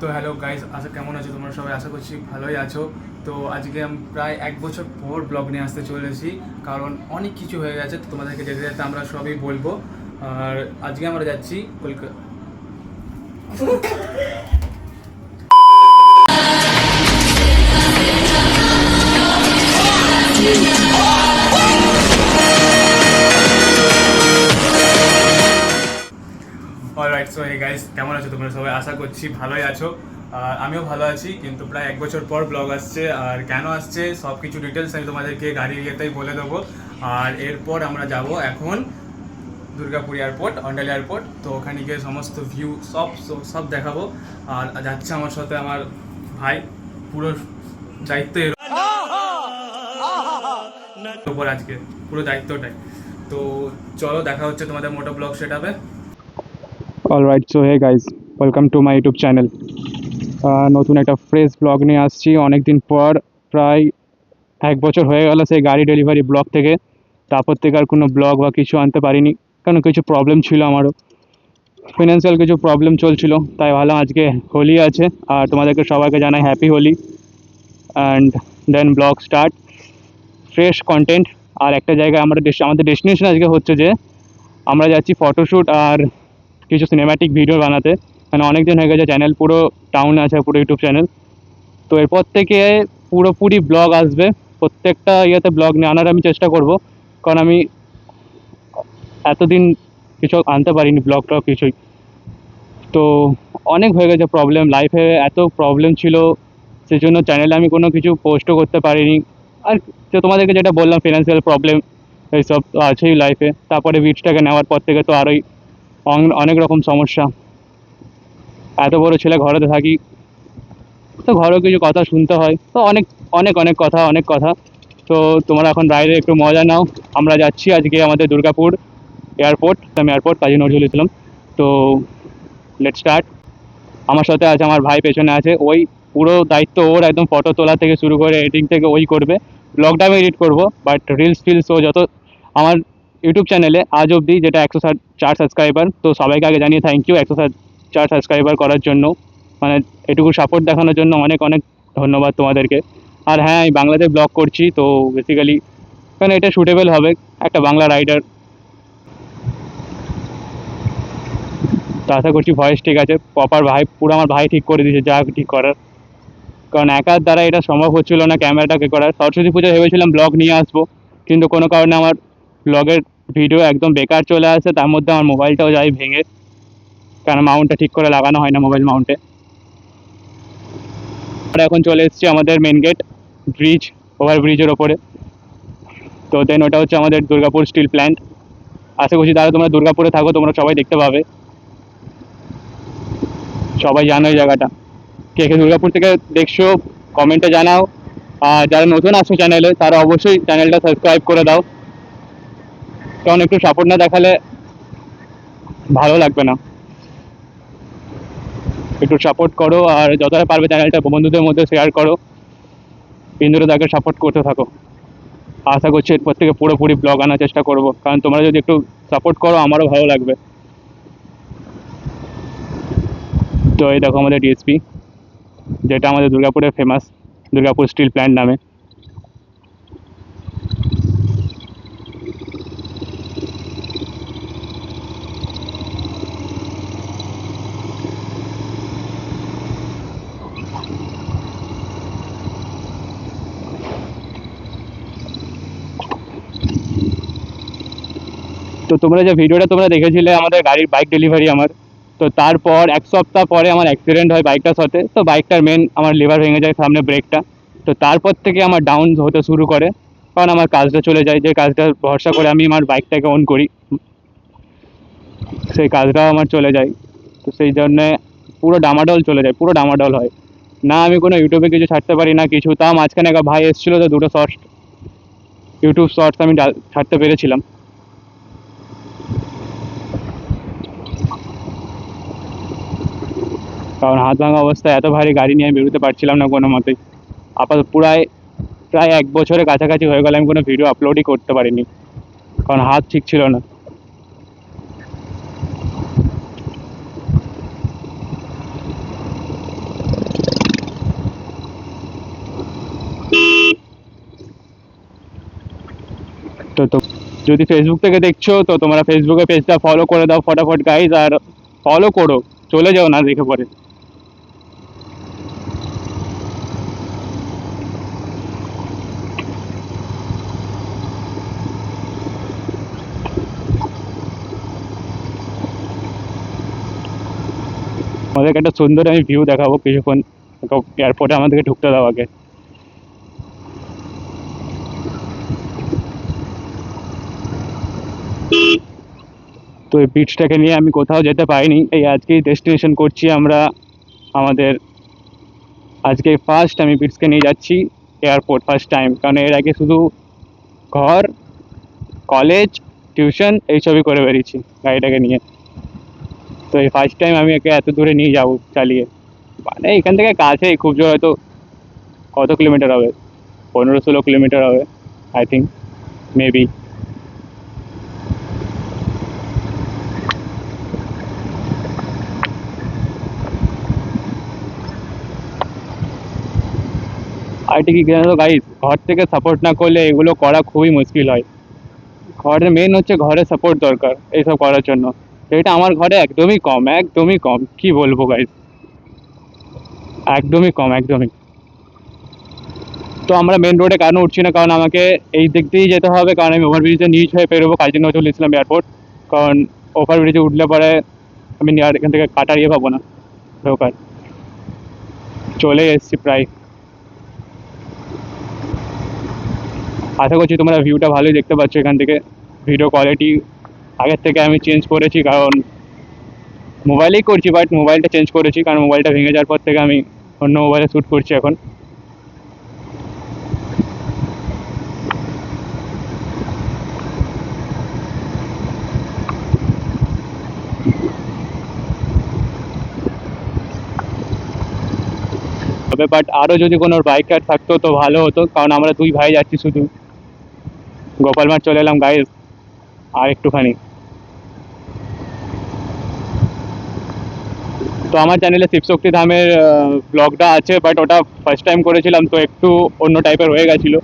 তো hello guys আশা কেমন আছো? তোমরা সবাই আশা করছি ভালোই আছো। তো আজকে আমি প্রায় এক বছর পর ব্লগ নিয়ে আসতে চলেছি কারণ অনেক কিছু হয়ে গেছে, তো তোমাদেরকে যেতে যেতে আমরা সবই বলব। আর আজকে আমরা যাচ্ছি Kolkata alright so hey guys কেমন আছো তোমরা সবাই? আশা করছি ভালোই আছো। আর আমিও ভালো আছি, কিন্তু প্রায় এক বছর পর ব্লগ আসছে। আর কেন আসছে সব কিছু ডিটেলস আমি তোমাদেরকে গাড়ির ইয়েতেই বলে দেবো। আর এরপর আমরা যাব এখন দুর্গাপুর এয়ারপোর্ট অন্ডাল এয়ারপোর্ট তো ওখানে গিয়ে সমস্ত ভিউ সব, সব- দেখাবো। আর যাচ্ছে আমার সাথে আমার ভাই, পুরো দায়িত্ব এর উপর আজকে, পুরো দায়িত্বটাই। তো চলো, দেখা হচ্ছে তোমাদের moto vlog set all right so hey guys welcome to my YouTube channel নতুন একটা ফ্রেশ ব্লগ নিয়ে আসছি। অনেক দিন পর, প্রায় এক বছর হয়ে গেল সেই গাড়ি ডেলিভারি ব্লগ থেকে। তারপর থেকে আর কোনো ব্লগ বা কিছু আনতে পারিনি। কারণ কিছু প্রবলেম ছিল আমারও। ফিনান্সিয়াল কিছু প্রবলেম চলছিল। তাই ভাবলাম আজকে হোলি আছে, আর তোমাদেরকে সবাইকে জানাই happy Holi. And then vlog start fresh content আর একটা জায়গায় আমরা আমাদের ডেস্টিনেশন আজকে হচ্ছে যে, আমরা যাচ্ছি ফটোশ্যুট আর কিছু সিনেম্যাটিক ভিডিও বানাতে। মানে অনেক দিন হয়ে গেছে চ্যানেল পুরো টাউন আছে, পুরো ইউটিউব চ্যানেল তো এরপর থেকে পুরোপুরি ব্লগ আসবে। প্রত্যেকটা ইয়েতে ব্লগ নিয়ে আনার আমি চেষ্টা করব। কারণ আমি এতদিন কিছু আনতে পারিনি ব্লগ টগ কিছুই। তো অনেক হয়ে গেছে প্রবলেম লাইফে এত প্রবলেম ছিল সেই জন্য চ্যানেলে আমি কোনো কিছু পোস্টও করতে পারিনি। আর তো তোমাদেরকে যেটা বললাম ফিনান্সিয়াল প্রবলেম এইসব আছেই লাইফে তারপরে বিটসটাকে নেওয়ার পর থেকে তো আরোই অনেক রকম সমস্যা। এত বড় ছেলে ঘরেতে থাকি, তো ঘরেও কিছু কথা শুনতে হয়। তো অনেক অনেক অনেক কথা অনেক কথা। তো তোমরা এখন বাইরে একটু মজা নাও। আমরা যাচ্ছি আজকে আমাদের দুর্গাপুর এয়ারপোর্ট আমি এয়ারপোর্ট কাজী নজরুল ইসলাম। তো লেট স্টার্ট আমার সাথে আছে, আমার ভাই পেছনে আছে, ওই পুরো দায়িত্ব ওর একদম ফটো তোলা থেকে শুরু করে এডিটিং থেকে ওই করবে। ব্লগটা আমি এডিট করব বাট রিলস ফিলস ও যত আমার ইউটিউব চ্যানেলে আজ অবধি যেটা একশো চার সাবস্ক্রাইবার তো সবাইকে আগে জানিয়ে থ্যাংক ইউ একশো চার সাবস্ক্রাইবার করার জন্য। মানে এটুকু সাপোর্ট দেখানোর জন্য অনেক অনেক ধন্যবাদ তোমাদেরকে। আর হ্যাঁ আমি বাংলাতে ব্লগ করছি, তো বেসিক্যালি কারণ এটা সুটেবল হবে একটা বাংলা রাইডার তো আশা করছি ভয়েস ঠিক আছে প্রপার ভাই, পুরো আমার ভাই ঠিক করে দিয়েছে, যা ঠিক করার। কারণ একার দ্বারা এটা সম্ভব হচ্ছিল না ক্যামেরাটাকে করার। সরস্বতী পুজো ভেবেছিলাম ব্লগ নিয়ে আসব, কিন্তু কোনো কারণে আমার ব্লগের ভিডিও একদম বেকার চলে আসে, তার মধ্যে আমার মোবাইলটাও যায় ভেঙে। কারণ মাউন্টটা ঠিক করে লাগানো হয় না মোবাইল মাউন্টে আমরা এখন চলে এসেছি আমাদের মেন গেট ব্রিজ ওভার ব্রিজের ওপরে। তো দেন ওটা হচ্ছে আমাদের দুর্গাপুর স্টিল প্ল্যান্ট আশা করছি তাহলে তোমরা দুর্গাপুরে থাকো, তোমরা সবাই দেখতে পাবে। সবাই জানো এই জায়গাটা। কে কে দুর্গাপুর থেকে দেখছ কমেন্টে জানাও। আর যারা নতুন আসছো চ্যানেলে তারা অবশ্যই চ্যানেলটা সাবস্ক্রাইব করে দাও। কারণ একটু সাপোর্ট না দেখালে ভালো লাগবে না। একটু সাপোর্ট করো আর যতটা পারবে চ্যানেলটা বন্ধুদের মধ্যে শেয়ার করো। বিন্দুরে তাকে সাপোর্ট করতে থাকো। আশা করছি এরপর থেকে পুরোপুরি ব্লগ আনার চেষ্টা করব। কারণ তোমরা যদি একটু সাপোর্ট করো, আমারও ভালো লাগবে। তো এই দেখো আমাদের ডিএসপি যেটা আমাদের দুর্গাপুরে ফেমাস দুর্গাপুর স্টিল প্ল্যান্ট নামে। তোমরা যে ভিডিওটা তোমরা দেখেছিলে, আমাদের গাড়ির বাইক ডেলিভারি আমার, তো তারপর এক সপ্তাহ পরে আমার অ্যাক্সিডেন্ট হয় বাইকটার সাথে, তো বাইকটার মেন আমার লিভার ভেঙে যায় সামনে ব্রেকটা তো তারপর থেকে আমার ডাউন হতে শুরু করে, কারণ আমার কাজটা চলে যায়, যে কাজটা ভরসা করে আমি আমার বাইকটাকে অন করি। সেই কাজটাও আমার চলে যায়। তো সেই জন্যে পুরো ডামাডল চলে যায়, পুরো ডামাডল হয়। না, আমি কোনো ইউটিউবে কিছু ছাড়তে পারি না, কিছু। তাও মাঝখানে একটা ভাই এসেছিল তো দুটো শর্টস ইউটিউব শর্টস আমি ছাড়তে পেরেছিলাম। কারণ হাত ভাঙা অবস্থায় এত ভারী গাড়ি নিয়ে আমি বেরোতে পারছিলাম না কোনো মতেই। আপাতত প্রায় প্রায় এক বছরের কাছাকাছি হয়ে গেলে, আমি কোনো ভিডিও আপলোডই করতে পারিনি। কারণ হাত ঠিক ছিল না। তো তো, যদি ফেসবুক থেকে দেখছ, তো তোমরা ফেসবুকে পেজটা ফলো করে দাও, ফটাফট গাইজ আর ফলো করো। চলে যাও না দেখে পরে। আমাদেরকে একটা সুন্দর আমি ভিউ দেখাবো কিছুক্ষণ এয়ারপোর্টে আমাদেরকে ঢুকতে দাও আগে। তো এই বিচটাকে নিয়ে আমি কোথাও যেতে পারিনি, এই আজকেই ডেস্টিনেশন করছি আমরা আমাদের আজকে ফার্স্ট আমি বিচকে নিয়ে যাচ্ছি এয়ারপোর্ট ফার্স্ট টাইম কারণ এর আগে শুধু ঘর কলেজ টিউশন এইসবই করে বেরিয়েছি গাড়িটাকে নিয়ে। তো এই ফার্স্ট টাইম আমি একে এত দূরে নিয়ে যাব চালিয়ে মানে এখান থেকে কাছেই খুব জোর হয়তো কত কিলোমিটার হবে পনেরো ষোলো কিলোমিটার হবে আই থিঙ্ক মেবি আর ঠিকই জানো তো গাইস ঘর থেকে সাপোর্ট না করলে এগুলো করা খুবই মুশকিল হয় ঘরের মেন হচ্ছে ঘরে সাপোর্ট দরকার এইসব করার জন্য এটা আমার ঘরে একদমই কম একদমই কম। কি বলব গাইস একদমই কম, একদমই। তো আমরা মেন রোডে কেন উঠছি না? কারণ আমাকে এই দিক দিয়েই যেতে হবে। কারণ আমি ওভারব্রিজে নিচ হয়ে পেরোবো কাজী নজরুল ইসলাম এয়ারপোর্ট কারণ ওভারব্রিজে উঠলে পরে আমি আর এখান থেকে কাটার ইয়ে পাবো না। ঢোকার। চলে এসেছি প্রায়। আশা করছি তোমরা ভিউটা ভালোই দেখতে পাচ্ছ এখান থেকে। ভিডিও কোয়ালিটি আগের থেকে আমি চেঞ্জ করেছি, কারণ মোবাইলেই করছি বাট মোবাইলটা চেঞ্জ করেছি, কারণ মোবাইলটা ভেঙে যাওয়ার পর থেকে আমি অন্য মোবাইলে শ্যুট করছি এখন। তবে বাট আরও যদি কোনো বাইকার থাকতো তো ভালো হতো, কারণ আমরা দুই ভাই যাচ্ছি শুধু। গোপালমাঠ চলে এলাম গাইজ আর একটুখানি। তো আমার চ্যানেলে শিবশক্তি ধামের ব্লগটা আছে বাট ওটা ফার্স্ট টাইম করেছিলাম, তো একটু অন্য টাইপের হয়ে গেছিল।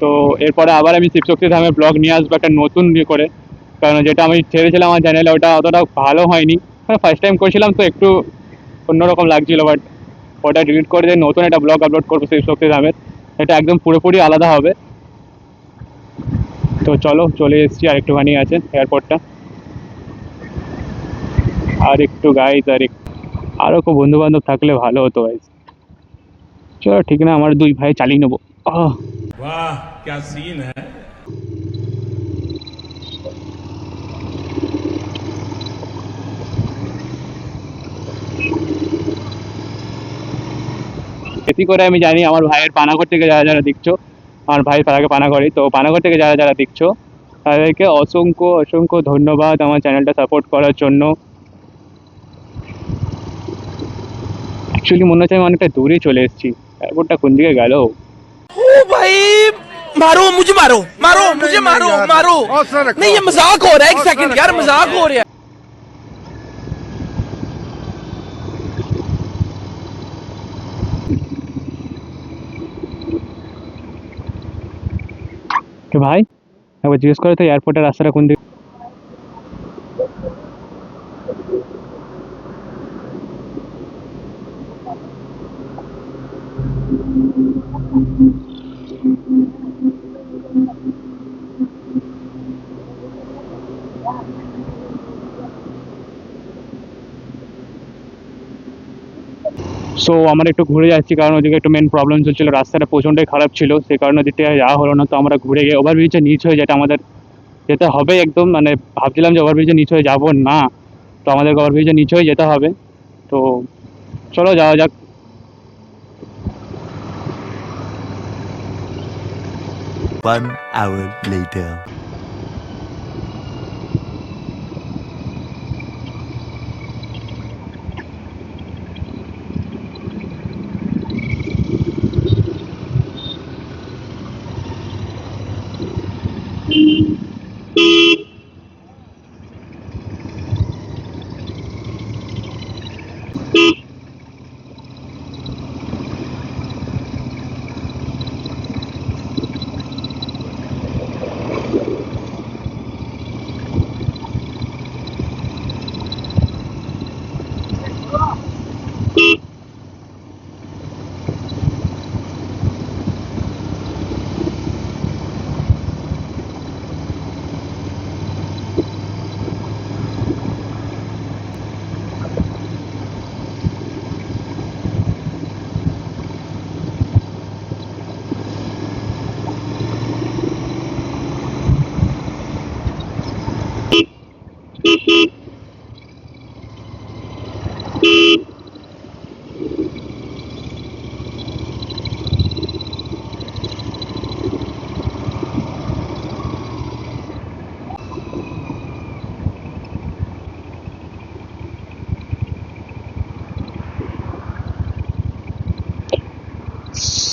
তো এরপরে আবার আমি শিবশক্তি ধামের ব্লগ নিয়ে আসব একটা নতুন ইয়ে করে। কারণ যেটা আমি ছেড়েছিলাম আমার চ্যানেলে ওটা অতটা ভালো হয়নি। ফার্স্ট টাইম করেছিলাম, তো একটু অন্যরকম লাগছিল বাট ওটা ডিলিট করে দিয়ে নতুন একটা ব্লগ আপলোড করব শিবশক্তি ধামের। এটা একদম পুরোপুরি আলাদা হবে। তো চলো, চলে এসেছি আর একটুখানি আছে এয়ারপোর্টটা আর একটু গাইজ আর একটু আরও খুব বন্ধুবান্ধব থাকলে ভালো হতো ভাই। চলো ঠিক না আমার দুই ভাই চালিয়ে নেব। এটি করে আমি জানি আমার ভাইয়ের পানাঘর থেকে যারা যারা দেখছ আমার ভাই পাড়াকে পানাঘরে তো পানাঘর থেকে যারা যারা দেখছ তাদেরকে অসংখ্য অসংখ্য ধন্যবাদ আমার চ্যানেলটা সাপোর্ট করার জন্য। অ্যাকচুয়ালি মনে হচ্ছে আমি অনেকটা দূরে চলে এসেছি এয়ারপোর্টটা কোন দিকে গেল ओ भाई मारो मुझे मारो मारो मुझे मारो मारो नहीं ये मजाक हो रहा है एक सेकंड यार मजाक हो रहा है তো ভাই একবার জিজ্ঞেস করে তো এয়ারপোর্টের রাস্তাটা কোন দিকে সো আমরা একটু ঘুরে যাচ্ছি, কারণ ওদিকে একটু মেন প্রবলেম চলছিল। রাস্তাটা প্রচণ্ডই খারাপ ছিল, সেই কারণে ওদিক থেকে যাওয়া হলো না। তো আমরা ঘুরে গিয়ে ওভারব্রিজের নিচ হয়ে যেটা আমাদের যেতে হবে একদম মানে ভাবছিলাম যে ওভারব্রিজের নিচ হয়ে যাব না। তো আমাদের ওভারব্রিজের নিচ হয়ে যেতে হবে। তো চলো যাওয়া যাক। One hour later.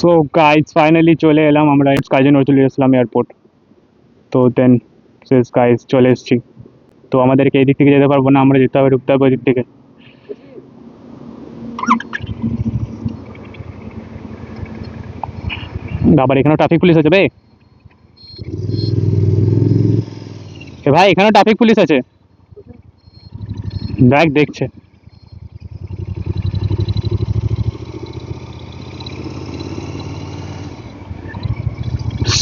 So guys finally চলে এলাম আমরা কাজী নজরুল ইসলাম এয়ারপোর্ট তো দেন শেষ গাইজ চলে এসেছি। তো আমাদেরকে এই দিক থেকে যেতে পারব না, আমরা যেতে হবে ওই দিক। থেকে আবার এখানেও ট্রাফিক পুলিশ আছে এ ভাই, এখানেও ট্রাফিক পুলিশ আছে? দেখ, দেখছে।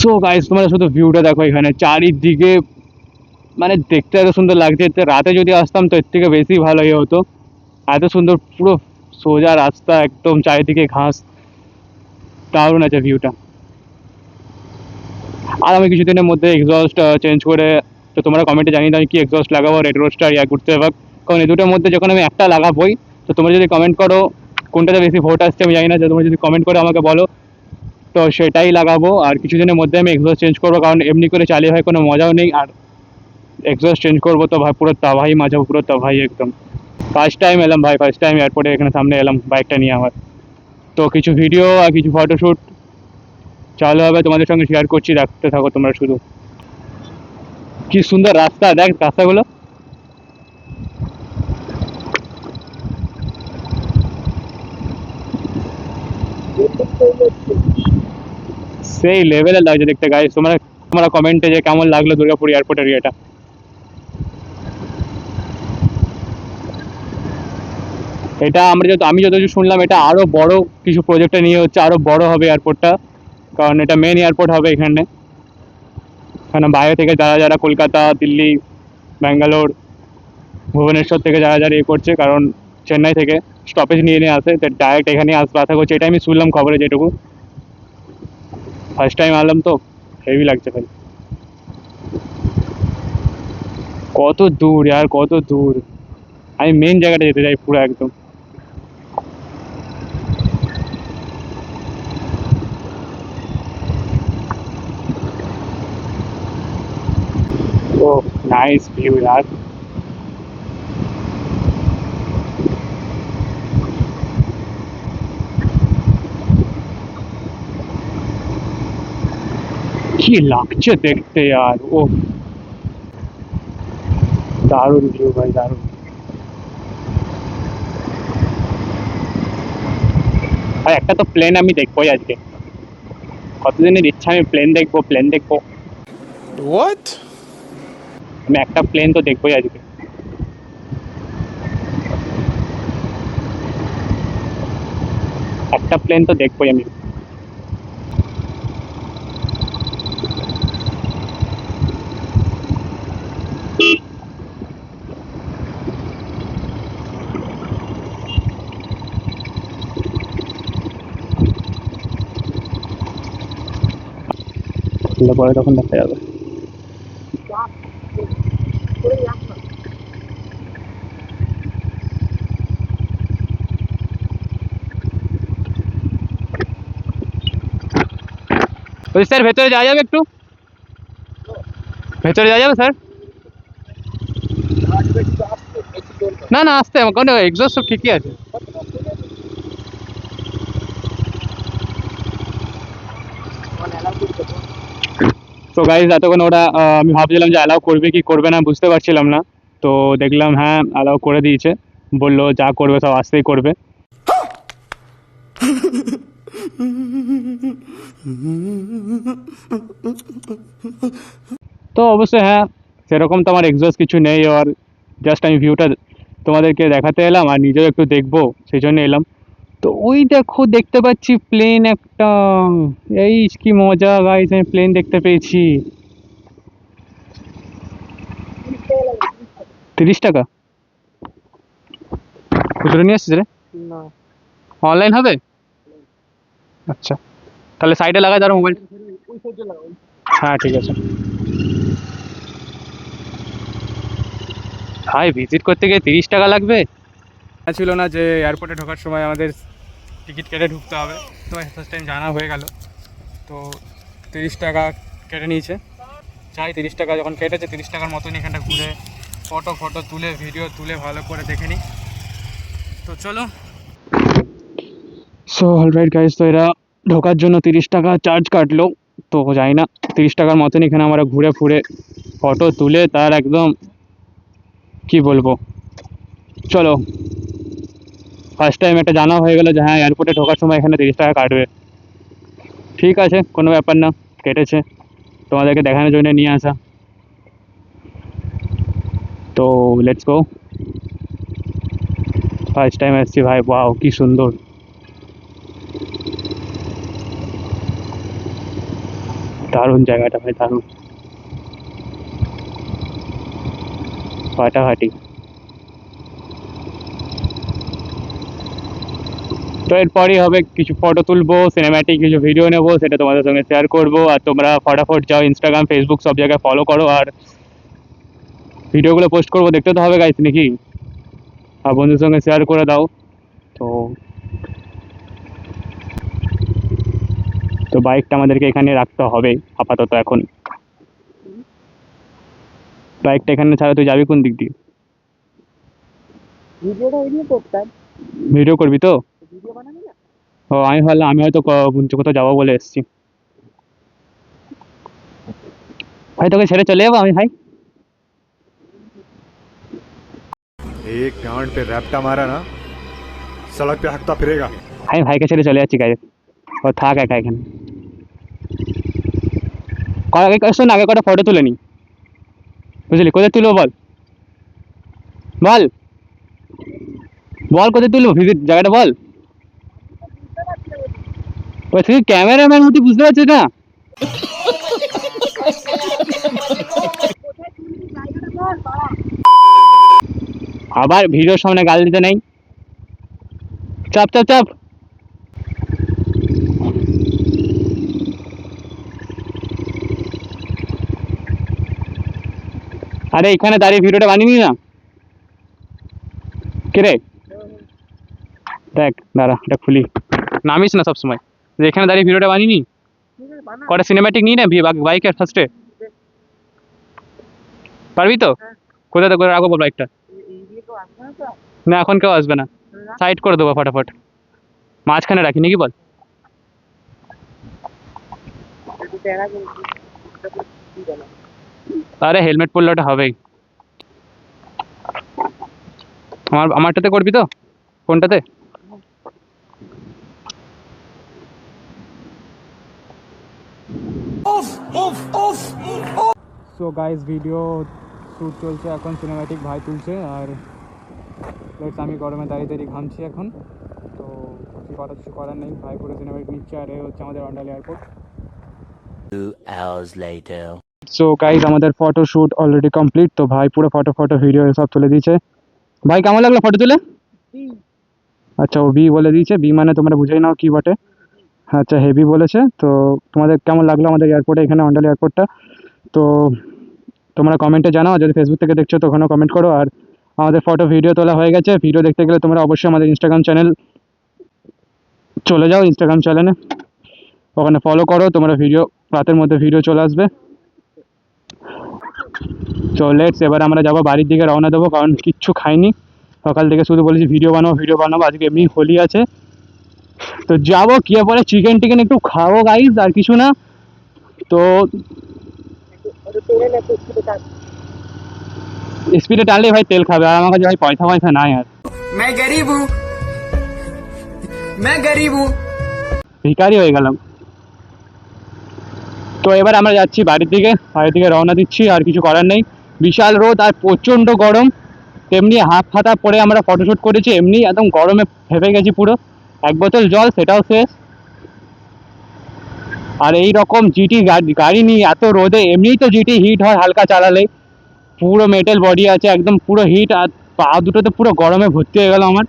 সো গাইস তোমরা শুধু ভিউটা দেখো এখানে। চারিদিকে মানে দেখতে এত সুন্দর লাগছে, এতে রাতে যদি আসতাম তো এর থেকে বেশি ভালো ইয়ে হতো। এত সুন্দর পুরো সোজা রাস্তা, একদম চারিদিকে ঘাস। দারুণ আছে ভিউটা আর আমি কিছুদিনের মধ্যে এক্সস্ট চেঞ্জ করে, তো তোমরা কমেন্টে জানিয়ে দাও আমি কি এক্সস্ট লাগাবো রেড রোস্টার ইয়া ঘুরতে পাক কারণ এই দুটোর মধ্যে যখন আমি একটা লাগাবোই, তো তোমরা যদি কমেন্ট করো, কোনটাতে বেশি ভোট আসছে আমি জানি না যে তোমরা যদি কমেন্ট করে আমাকে বলো। তো সেটাই লাগাবো। আর কিছুদিনের মধ্যে আমি এক্সস্ট চেঞ্জ করব, কারণ এমনি করে চালিয়ে হয় কোনো মজাও নেই। আর এক্সস্ট চেঞ্জ করব তো ভাই পুরো তাভাই মাঝাবো পুরো তাভাই একদম। ফার্স্ট টাইম এলাম ভাই ফার্স্ট টাইম এয়ারপোর্টে এখানে সামনে এলাম বাইকটা নিয়ে আমার। তো কিছু ভিডিও আর কিছু ফটোশ্যুট চালু হবে তোমাদের সঙ্গে শেয়ার করছি, রাখতে থাকো তোমরা শুধু। কি সুন্দর রাস্তা, দেখ রাস্তাগুলো। সেই লেভেলের লাগছে দেখতে গাইস তোমরা তোমরা কমেন্টে যে কেমন লাগল দুর্গাপুর এয়ারপোর্টের ইয়েটা এটা আমরা যত, আমি যতদূর শুনলাম, এটা আরও বড় কিছু প্রজেক্টে নিয়ে হচ্ছে, আরও বড় হবে এয়ারপোর্টটা কারণ এটা মেন এয়ারপোর্ট হবে এখানে। কারণ বাইরে থেকে যারা যারা কলকাতা, দিল্লি, ব্যাঙ্গালোর, ভুবনেশ্বর থেকে যারা যারা ইয়ে করছে, কারণ চেন্নাই থেকে স্টপেজ নিয়ে নিয়ে আসে ডাইরেক্ট এখানে আসবে। আশা করছি এটা আমি শুনলাম খবরে যেটুকু। ফার্স্ট টাইম আনলাম তো হেভি লাগছে ভাই কত দূর আর কত দূর আমি মেন জায়গাটা যেতে চাই পুরো একদম ও নাইস ভিউ यार। কি লাগছে দেখতে यार ও দারুণ ভিউ ভাই দারুণ আর একটা তো প্লেন আমি দেখবোই আজকে কতদিনের ইচ্ছা আমি প্লেন দেখব প্লেন দেখব What? আমি একটা প্লেন তো দেখবোই আজকে একটা প্লেন তো দেখবোই আমি খুললে পরে তখন দেখা যাবে। স্যার, ভেতরে যাওয়া যাবে একটু? ভেতরে যাওয়া যাবে, স্যার? না না, আসতে আমার কারণ এক্সস্ট সব ঠিকই আছে। তো গাইজ এতক্ষণ ওরা আমি ভাবছিলাম যে অ্যালাউ করবে কি করবে না বুঝতে পারছিলাম না। তো দেখলাম হ্যাঁ অ্যালাউ করে দিয়েছে। বলল, যা করবে সব আসতেই করবে। তো অবশ্যই হ্যাঁ সেরকম তো আমার এক্সস্ট কিছু নেই। আর জাস্ট আমি ভিউটা তোমাদেরকে দেখাতে এলাম, আর নিজেও একটু দেখব, সেই জন্য এলাম। তো ওই দেখো দেখতে পাচ্ছি প্লেন একটা। এই কি মজা গাইস আমি প্লেন দেখতে পেয়েছি। তিরিশ টাকা? খুচরো নিয়ে আসছিস রে? অনলাইন হবে? আচ্ছা। তাহলে সাইডে লাগা যারা মোবাইল হ্যাঁ ঠিক আছে। ভাই ভিজিট করতে গিয়ে তিরিশ টাকা লাগবে? ছিল না যে এয়ারপোর্টে ঢোকার সময় আমাদের টিকিট কেটে ঢুকতে হবে। তো ফার্স্ট টাইম জানা হয়ে গেল। তো তিরিশ টাকা কেটে নিয়েছে। যাই, তিরিশ টাকা যখন কেটেছে, তিরিশ টাকার মতন এখানটা ঘুরে ফটো ফটো তুলে ভিডিও তুলে ভালো করে দেখে নিই। তো চলো। সো অলরাইট গাইজ তো এরা ঢোকার জন্য তিরিশ টাকা চার্জ কাটলো। তো যাই না, তিরিশ টাকার মতন এখানে আমরা ঘুরে ফুরে ফটো তুলে তার একদম, কি বলব? চলো। ফার্স্ট টাইম একটা জানা হয়ে গেলো যে হ্যাঁ এয়ারপোর্টে ঢোকার সময় এখানে তিরিশ টাকা কাটবে। ঠিক আছে, কোনো ব্যাপার না, কেটেছে। তোমাদেরকে দেখানোর জন্য নিয়ে আসা। তো লেটস গো ফার্স্ট টাইম এসছি ভাই ওয়াও কি সুন্দর। দারুণ জায়গাটা ভাই, দারুণ। ফাটাফাটি। তো এরপরই হবে কিছু ফটো তুলবো সিনেম্যাটিক কিছু ভিডিও নেব সেটা তোমাদের সঙ্গে শেয়ার করব। আর তোমরা ফটাফট যাও ইনস্টাগ্রাম ফেসবুক সব জায়গায় ফলো করো। আর ভিডিওগুলো পোস্ট করব দেখতে তো হবে গাইস নাকি? আর বন্ধুর সঙ্গে শেয়ার করে দাও। তো তো বাইকটা আমাদেরকে এখানে রাখতে হবে আপাতত এখন। বাইকটা এখানে ছাড়া তুই যাবি কোন দিক দিয়ে? ভিডিও করবি তো? ও আমি ভাবলাম আমি হয়তো ক- কোথাও যাবো বলে এসেছি ভাই তোকে ছেড়ে চলে যাবো আমি ভাই एक गांड पे रैप्टा मारा ना सड़क पे हकता फिरेगा আমি ভাইকে ছেড়ে চলে যাচ্ছি গাড়ি ও থাক একা এখানে ক- আগে শোন আগে কটা ফটো তুলে নি বুঝলি কোথায় তুলবো বল বল বল কোথায় তুলবো ভিজিট জায়গাটা বল ওই তুই ক্যামেরাম্যান তুই বুঝতে পারছিস না? আবার ভিডিওর সামনে গাল দিতে নেই। চাপ চাপ চাপ। আরে এখানে দাঁড়িয়ে ভিডিওটা বানিয়ে নি না? কে রে? দেখ, দাঁড়া, এটা খুলি। নামিস না সবসময়। যে এখানে দাঁড়িয়ে ভিডিওটা বানিয়ে নি? কটা সিনেম্যাটিক নিই না বাইকের ফার্স্টে পারবি তো? কোথায় তো করে রাখব বাইকটা না এখন কেউ আসবে না। সাইড করে দেবো ফটাফট। মাঝখানে রাখি নাকি বল? আরে হেলমেট পরলে ওটা হবেই। আমার আমারটাতে করবি তো? কোনটাতে? সো গাইস ভিডিও শ্যুট চলছে এখন সিনেম্যাটিক ভাই তুলছে আর আমি গরমে দাঁড়িয়ে দাঁড়িয়ে ঘামছি এখন। তো কিছু করার কিছু করার নেই ভাই পুরো সিনেম্যাটিক নিচ্ছে আর এই হচ্ছে আমাদের Andal airport Two hours so guys আমাদের ফটো শ্যুট অলরেডি কমপ্লিট তো ভাই পুরো ফটো ফটো ভিডিও সব তুলে দিয়েছে। ভাই কেমন লাগল ফটো তুলে? আচ্ছা ও বি বলে দিয়েছে বি মানে তোমরা বুঝেই নাও কি বটে। আচ্ছা হেভি বলেছে। তো তোমাদের কেমন লাগল আমাদের এয়ারপোর্টে এখানে অন্ডাল এয়ারপোর্টটা তো তোমরা কমেন্টে জানাও, যদি ফেসবুক থেকে দেখছ তো ওখানেও কমেন্ট করো। আর আমাদের ফটো ভিডিও তোলা হয়ে গেছে। ভিডিও দেখতে গেলে তোমরা অবশ্যই আমাদের ইনস্টাগ্রাম চ্যানেল চলে যাও ইনস্টাগ্রাম চ্যানেলে ওখানে ফলো করো, তোমরা ভিডিও রাতের মধ্যে ভিডিও চলে আসবে। লেটস এবার আমরা যাব, বাড়ির দিকে রওনা দেবো, কারণ কিচ্ছু খাইনি। সকাল থেকে শুধু বলেছি ভিডিও বানাবো ভিডিও বানাবো। আজকে এমনি হোলি আছে। তো যাবো গিয়ে পরে চিকেন টিকেন একটু খাবো গাইজ আর কিছু না তো স্পিডে টানলে ভাই তেল খাবে আর আমার কাছে ভাই পয়সা পয়সা নাই আর मैं गरीब हूँ मैं गरीब हूँ ভিকারি হয়ে গেলাম তো এবার আমরা যাচ্ছি বাড়ির দিকে বাড়ির দিকে রওনা দিচ্ছি আর কিছু করার নেই বিশাল রোদ আর প্রচণ্ড গরম তেমনি হাফ ফাতা পরে আমরা ফটোশ্যুট করেছি এমনি একদম গরমে ফেপে গেছি পুরো এক বোতল জল, সেটাও শেষ। আর এই রকম জিটি গাড়ি নিয়ে এত রোদে, এমনিই তো জিটি হিট হয় হালকা চালালে। পুরো মেটেল বডি আছে, একদম পুরো হিট আর পা দুটো তো পুরো গরমে ভর্তি হয়ে গেল আমার।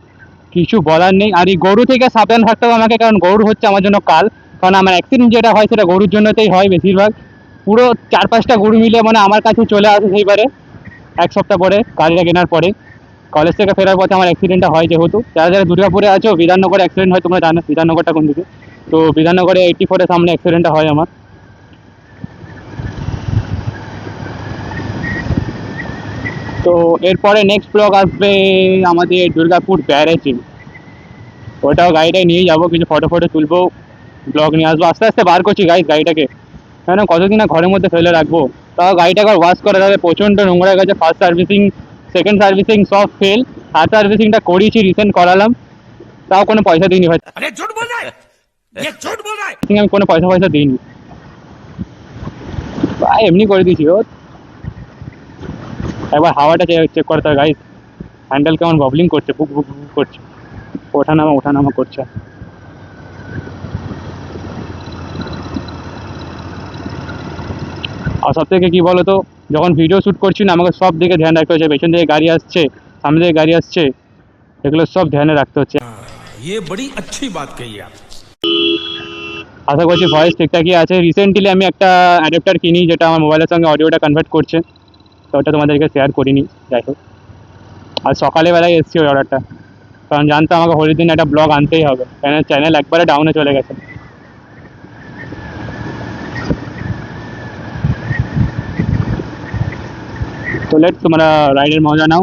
কিছু বলার নেই। আর এই গরু থেকে সাবধান থাকতে হবে আমাকে, কারণ গরু হচ্ছে আমার জন্য কাল। কারণ আমার অ্যাক্সিডেন্ট যেটা হয়, সেটা গরুর জন্যতেই হয় বেশিরভাগ। পুরো চার পাঁচটা গরু মিলে মানে আমার কাছে চলে আসে সেইবারে। এক সপ্তাহ পরে গাড়িটা কেনার পরে। কলেজ থেকে ফেরার পথে আমার অ্যাক্সিডেন্টটা হয় যেহেতু। যারা যারা দুর্গাপুরে আছো, বিধাননগরে অ্যাক্সিডেন্ট হয়, তোমরা জানো বিধাননগরটা কোন দিকে? তো বিধাননগরে এইটি ফোরের সামনে অ্যাক্সিডেন্টটা হয় আমার। তো এরপরে নেক্সট ব্লগ আসবে আমাদের দুর্গাপুর ব্যারেজে ওটাও গাড়িটাই নিয়ে যাব, কিছু ফটো ফটো তুলবো ব্লগ নিয়ে আসব। আস্তে আস্তে বার করছি গাইজ গাড়িটাকে। কেন কতদিন না ঘরের মধ্যে ফেলে রাখব। তাও গাড়িটা একবার ওয়াশ করে তাহলে প্রচণ্ড নোংরা গেছে ফার্স্ট সার্ভিসিং সেকেন্ড সার্ভিসিং সব ফেল থার্ড সার্ভিসিংটা করিয়েছি রিসেন্ট করালাম তাও কোনো পয়সা দিইনি ভাই। আমি কোনো পয়সা পয়সা দিইনি। ভাই এমনি করে দিয়েছি ও। একবার হাওয়াটা চেক করতে হবে গাইজ হ্যান্ডেল কেমন ববলিং করছে বুক বুক বুক করছে। ওঠানামা ওঠানামা করছে। আর সব থেকে কী বলো তো যখন ভিডিও শ্যুট করছি না আমাকে সব দিকে ধ্যান রাখতে হচ্ছে। পেছন দিকে গাড়ি আসছে সামনে দিকে গাড়ি আসছে এগুলো সব ধ্যানে রাখতে হচ্ছে। আশা করছি ভয়েস ঠিকঠাকই আছে। রিসেন্টলি আমি একটা অ্যাডাপ্টার কিনি যেটা আমার মোবাইলের সঙ্গে অডিওটা কনভার্ট করছে। তো ওটা তোমাদেরকে শেয়ার করিনি যাই হোক। আর সকালবেলায় এসছি ওই অর্ডারটা কারণ জানতো আমাকে হোলির দিন একটা ব্লগ আনতেই হবে। কেন চ্যানেল একবারে ডাউনে চলে গেছে। তো লেট তোমরা রাইডের মজা নাও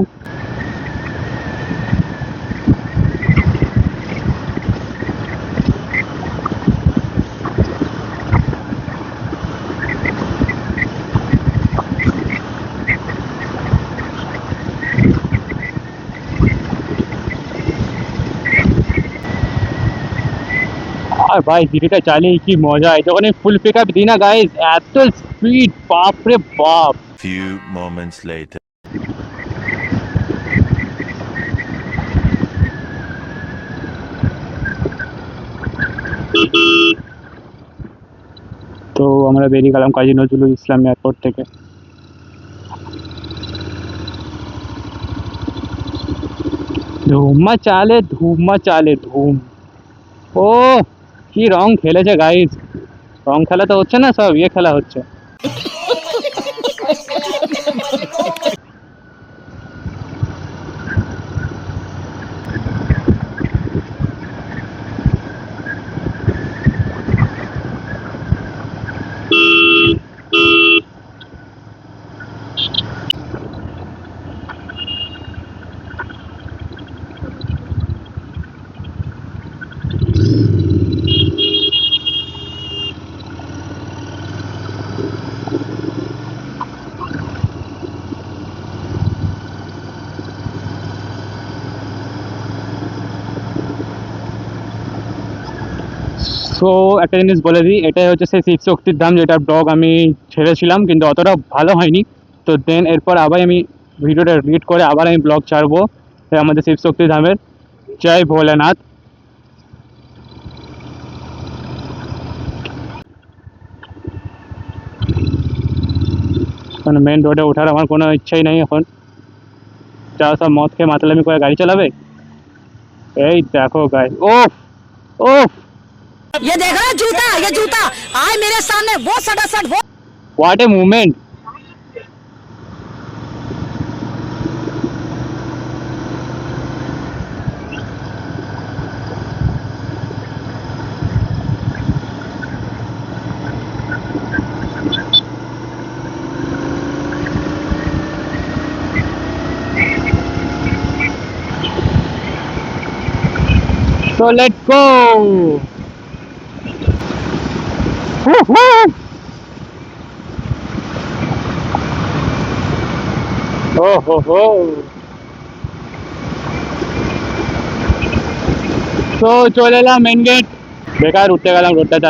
আর ভাই জিটিটা চালিয়ে কি মজা হয় যখন ফুল পিক আপ দিই না গাইজ এত স্পিড বাপ রে বাপ Few moments later. তো আমরা বেরিয়ে গেলাম কাজী নজরুল ইসলাম এয়ারপোর্ট থেকে। ধুমা চালে ধুমা চালে ধুম। ও কি রং খেলেছে গাইজ রং খেলা তো হচ্ছে না সব ইয়ে খেলা হচ্ছে। Yeah. সো একটা জিনিস বলে দিই, এটাই হচ্ছে সেই শিব শক্তির ধাম যেটা ব্লগ আমি ছেড়েছিলাম, কিন্তু অতটা ভালো হয়নি। তো দেন এরপর আবার আমি ভিডিওটা রিড করে আবার আমি ব্লগ ছাড়বো আমাদের শিব শক্তি ধামের। জয় ভোলেনাথ। মানে মেন রোডে ওঠার আমার কোনো ইচ্ছাই নেই এখন। যা সব মদ খেয়ে মাতলামি করে গাড়ি চালাবে? এই দেখো গাই ওফ ওফ ये देख रहा जूता, ये जूता आए मेरे सामने, वो सटा सट वो What a movement So let's go! Woohoo! ও হো হো তো চলে এলাম মেন গেট বেকার উঠতে গেলাম রোডটাতে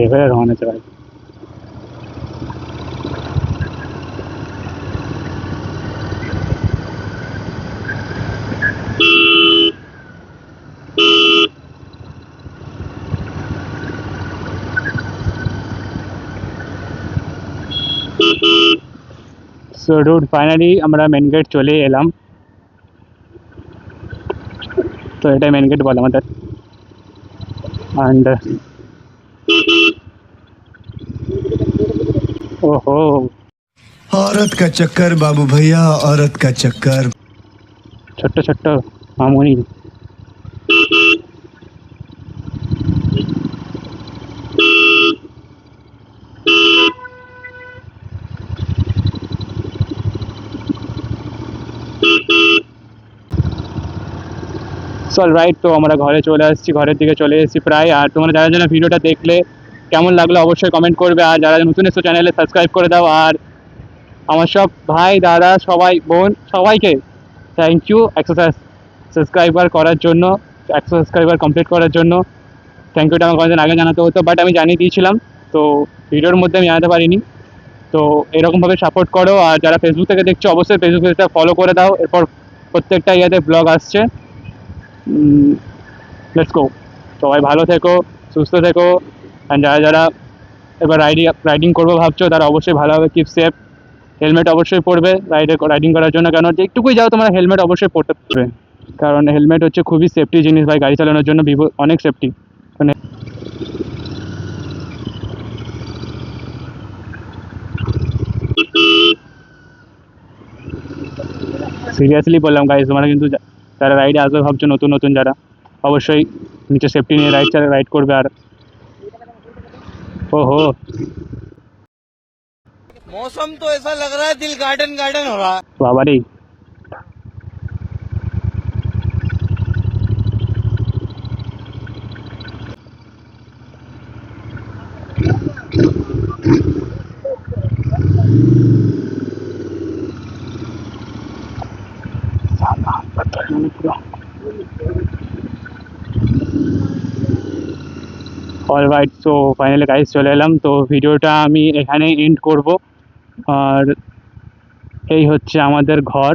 আমি লেভেলে রওনা চালাই সো রুট ফাইনালি আমরা মেন গেট চলে এলাম তো এটা মেন গেট বলে আমাদের অ্যান্ড ওহো औरत का चक्कर बाबू भैया औरत का चक्कर ছোট্ট ছোট্ট মামুনি চল রাইট তো আমরা ঘরে চলে আসছি ঘরের দিকে চলে এসেছি প্রায় আর তোমরা যারা যারা ভিডিওটা দেখলে কেমন লাগল অবশ্যই কমেন্ট করবে। আর যারা নতুন এসছো চ্যানেলে সাবস্ক্রাইব করে দাও। আর আমার সব ভাই, দাদা, সবাই, বোন, সবাইকে থ্যাংক ইউ একশো সাবস্ক্রাইবার করার জন্য একশো সাবস্ক্রাইবার কমপ্লিট করার জন্য। থ্যাংক ইউটা আমাকে অনেকদিন আগে জানাতে হতো বাট আমি জানিয়ে দিয়েছিলাম। তো ভিডিওর মধ্যে আমি জানাতে পারিনি। তো এরকমভাবে সাপোর্ট করো। আর যারা ফেসবুক থেকে দেখছ, অবশ্যই ফেসবুক পেজটা ফলো করে দাও। এরপর প্রত্যেকটা ইয়াতে ব্লগ আসছে। লেটস গো সবাই ভালো থেকো, সুস্থ থেকো। অ্যান্ড যারা যারা এবার রাইডিং রাইডিং করব ভাবছ, তারা অবশ্যই ভালোভাবে কিপ সেফ হেলমেট অবশ্যই পরবে রাইডে রাইডিং করার জন্য কেন যেটুকুই যাও তোমার হেলমেট অবশ্যই পরতে পারবে। কারণ হেলমেট হচ্ছে খুবই সেফটি জিনিস ভাই, গাড়ি চালানোর জন্য বিভো অনেক সেফটি মানে সিরিয়াসলি বললাম গাইজ তোমরা কিন্তু যারা রাইডে আসবে ভাবছ, নতুন নতুন যারা, অবশ্যই নিচে সেফটি নিয়ে রাইড চালা রাইড করবে আর ओहो। मौसम तो ऐसा लग रहा है दिल गार्डन गार्डन हो रहा है। बाबा रे all right so finally guys চলে এলাম। তো ভিডিওটা আমি এখানেই এন্ড করব। আর এই হচ্ছে আমাদের ঘর।